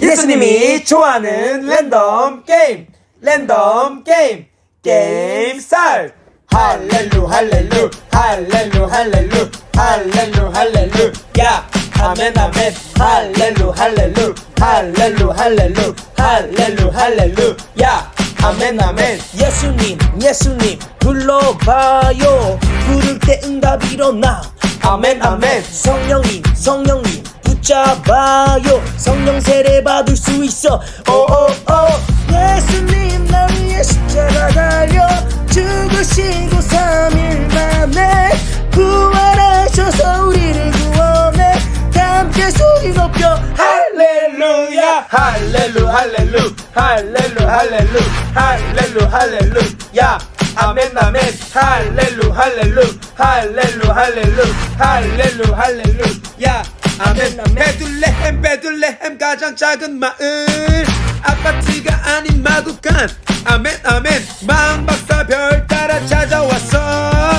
예수님이 좋아하는 랜덤 게임 랜덤 게임 게임 쌀 할렐루 할렐루 할렐루 할렐루 할렐루 할렐루. 야 아멘 아멘. 할렐루 할렐루 할렐루 할렐루 할렐루 할렐루. 야 아멘 아멘. 예수님 예수님 불러봐요. 부를 때 응답 일어나. 아멘 아멘. 성령님 성령님 붙잡아요. 성령 세례 받을 수 있어. 오오오. 예수님 나 위해 십자가 달려 죽으시고 3일 만에 부활하셔서 우리를 구원해 다 함께 소리 높여. 할렐루야. 할렐루 할렐루. 할렐루 할렐루. 할렐루 할렐루 야. 아멘 아멘. 할렐루 할렐루. 할렐루 할렐루. 할렐루 할렐루 야 아멘 베들레헴 베들레헴 가장 작은 마을. 아파트가 아닌 마구간. 아멘 아멘. 마음 박사 별 따라 찾아왔어.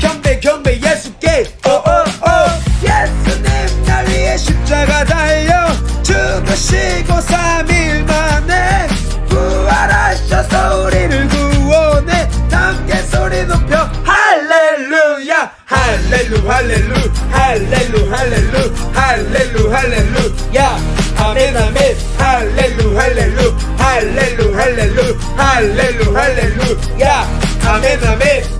경배 경배 예수께. 오오오. 예수님 날 위해 십자가 달려. 죽으시고 3 할렐루 할렐루 할렐루 할렐루. 할렐루 야 아멘 아멘. 할렐루 할렐루 할렐루 할렐루 할렐루 할렐루. 야 아멘 아멘